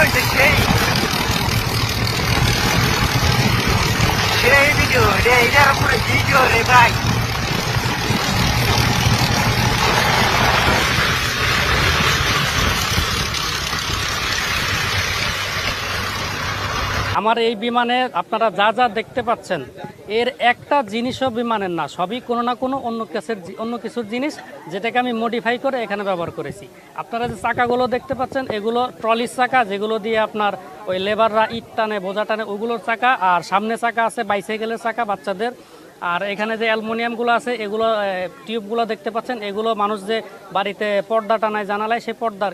হয়েছে সেই সেই ভিডিও রে এটার উপরে ভিডিও রে আমার এই বিমানে আপনারা যা যা দেখতে পাচ্ছেন, এর একটা জিনিসও বিমানের না, সবই কোনো না কোনো অন্য কেসের অন্য কিছুর জিনিস যেটাকে আমি মডিফাই করে এখানে ব্যবহার করেছি। আপনারা যে চাকাগুলো দেখতে পাচ্ছেন, এগুলো ট্রলির চাকা, যেগুলো দিয়ে আপনার ওই লেবাররা ইট টানে, বোঝা টানে, ওগুলোর চাকা, আর সামনে চাকা আছে বাইসাইকেলের চাকা, বাচ্চাদের। আর এখানে যে অ্যালমোনিয়ামগুলো আছে, এগুলো টিউবগুলো দেখতে পাচ্ছেন। এগুলো মানুষ যে বাড়িতে পর্দা টানায় জানালায় সেই পর্দার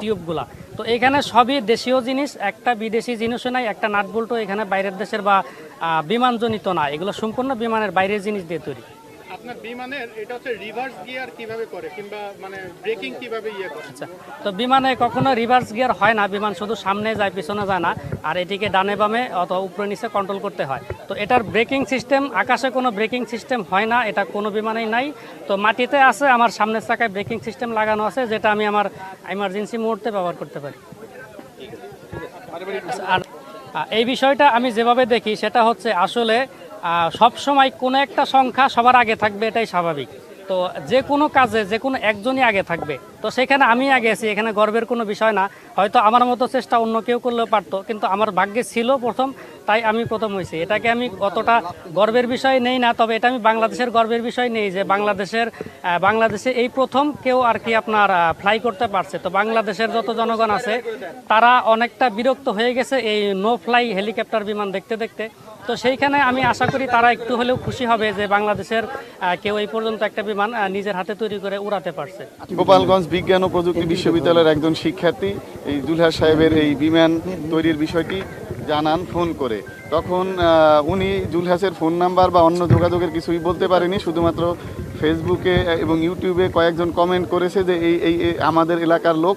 টিউবগুলা। তো এখানে সবই দেশীয় জিনিস, একটা বিদেশি জিনিসও নাই, একটা নাটবল্টু এখানে বাইরের দেশের বা বিমানজনিত না। এগুলো সম্পূর্ণ বিমানের বাইরের জিনিস দিয়ে তৈরি। আপনার বিমানের এটা হচ্ছে রিভার্স গিয়ার কীভাবে করে কিংবা মানে ব্রেকিং কীভাবে ইয়ে করে? আচ্ছা তো বিমানে কখনো রিভার্স গিয়ার হয় না বিমান শুধু সামনে যায় পিছনে যায় না আর এটিকে ডানে বামে অথবা উপরে নিচে কন্ট্রোল করতে হয়। তো এটার ব্রেকিং সিস্টেম আকাশে কোনো ব্রেকিং সিস্টেম হয় না এটা কোনো বিমানেই নাই। তো মাটিতে আছে আমার সামনের চাকায় ব্রেকিং সিস্টেম লাগানো আছে যেটা আমি আমার এমার্জেন্সি মুহূর্তে ব্যবহার করতে পারি। আচ্ছা, আর এই বিষয়টা আমি যেভাবে দেখি সেটা হচ্ছে আসলে সব সময় কোনো একটা সংখ্যা সবার আগে থাকবে, এটাই স্বাভাবিক। তো যে কোনো কাজে, যে কোনো একজনই আগে থাকবে। তো সেখানে আমি আগে আছি, এখানে গর্বের কোনো বিষয় না। হয়তো আমার মতো চেষ্টা অন্য কেউ করলেও পারতো, কিন্তু আমার ভাগ্যে ছিল প্রথম, তাই আমি প্রথম হয়েছি। এটাকে আমি অতটা গর্বের বিষয় নেই না, তবে এটা আমি বাংলাদেশের গর্বের বিষয় নেই যে বাংলাদেশের বাংলাদেশে এই প্রথম কেউ আর কি আপনার ফ্লাই করতে পারছে। তো বাংলাদেশের যত জনগণ আছে, তারা অনেকটা বিরক্ত হয়ে গেছে এই নো ফ্লাই হেলিকপ্টার বিমান দেখতে দেখতে। তো সেইখানে আমি আশা করি তারা একটু হলেও খুশি হবে যে বাংলাদেশের কেউ এই পর্যন্ত একটা বিমান নিজের হাতে তৈরি করে উড়াতে পারছে। গোপালগঞ্জ বিজ্ঞান ও প্রযুক্তি বিশ্ববিদ্যালয়ের একজন শিক্ষার্থী এই দুলহার সাহেবের এই বিমান তৈরির বিষয়টি জানান ফোন করে। তখন উনি জুলহাসের ফোন নাম্বার বা অন্য যোগাযোগের কিছুই বলতে পারেনি। শুধুমাত্র ফেসবুকে এবং ইউটিউবে কয়েকজন কমেন্ট করেছে যে এই এই এই আমাদের এলাকার লোক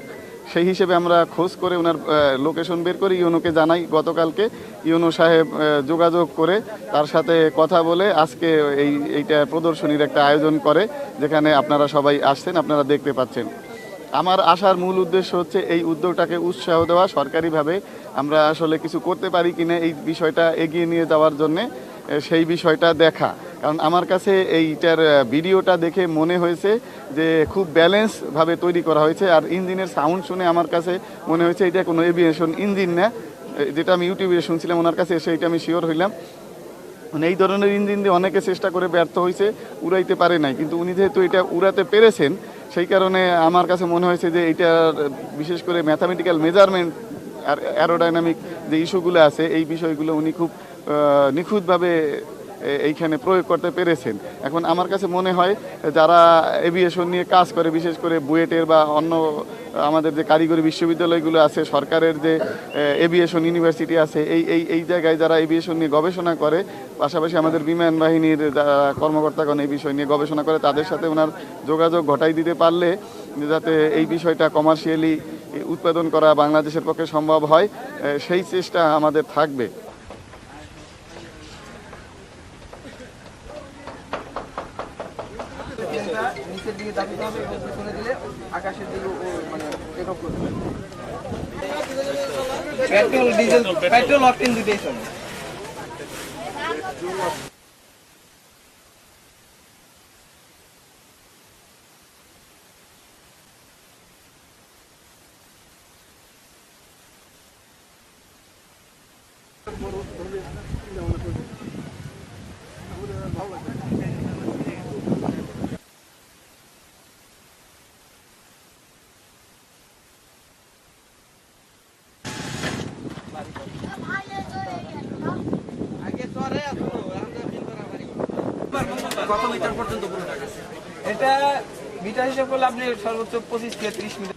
সেই হিসেবে আমরা খোঁজ করে ওনার লোকেশন বের করে। ইউনোকে জানাই গতকালকে ইউনো সাহেব যোগাযোগ করে তার সাথে কথা বলে আজকে এই এইটা প্রদর্শনীর একটা আয়োজন করে যেখানে আপনারা সবাই আসছেন আপনারা দেখতে পাচ্ছেন। আমার আসার মূল উদ্দেশ্য হচ্ছে এই উদ্যোগটাকে উৎসাহ দেওয়া সরকারিভাবে। আমরা আসলে কিছু করতে পারি কিনা এই বিষয়টা এগিয়ে নিয়ে যাওয়ার জন্যে সেই বিষয়টা দেখা। কারণ আমার কাছে এইটার ভিডিওটা দেখে মনে হয়েছে যে খুব ব্যালেন্সভাবে তৈরি করা হয়েছে। আর ইঞ্জিনের সাউন্ড শুনে আমার কাছে মনে হয়েছে, এটা কোনো এভিয়েশন ইঞ্জিন না। যেটা আমি ইউটিউবে শুনছিলাম, ওনার কাছে এসে এটা আমি শিওর হইলাম। মানে এই ধরনের ইঞ্জিন দিয়ে অনেকে চেষ্টা করে ব্যর্থ হয়েছে উড়াইতে পারে নাই। কিন্তু উনি যেহেতু এটা উড়াতে পেরেছেন সেই কারণে আমার কাছে মনে হয়েছে যে এইটার বিশেষ করে ম্যাথামেটিক্যাল মেজারমেন্ট অ্যারোডাইনামিক যে ইস্যুগুলো আছে, এই বিষয়গুলো উনি খুব নিখুঁতভাবে এইখানে প্রয়োগ করতে পেরেছেন। এখন আমার কাছে মনে হয়, যারা এভিয়েশন নিয়ে কাজ করে, বিশেষ করে বুয়েটের বা অন্য, আমাদের যে কারিগরি বিশ্ববিদ্যালয়গুলো আছে, সরকারের যে এভিয়েশন ইউনিভার্সিটি আছে, এই এই এই জায়গায় যারা এভিয়েশন নিয়ে গবেষণা করে, পাশাপাশি আমাদের বিমান বাহিনীর যারা কর্মকর্তাগণ এই বিষয় নিয়ে গবেষণা করে, তাদের সাথে ওনার যোগাযোগ ঘটাই দিতে পারলে, যাতে এই বিষয়টা কমার্শিয়ালি উৎপাদন করা বাংলাদেশের পক্ষে সম্ভব হয় সেই চেষ্টা আমাদের থাকবে। নিচের দিকে দাবিতে হবে এবং পিছনে দিলে আকাশের দিকে মানে টেক করবে। পেট্রোল, ডিজেল, পেট্রোল অকটেন দুটেই চলে। আগে চরে আসো আমরা ফিল করা পারি কত মিটার পর্যন্ত এটা মিটার হিসাব করলে আপনি সর্বোচ্চ পঁচিশ থেকে ত্রিশ মিটার।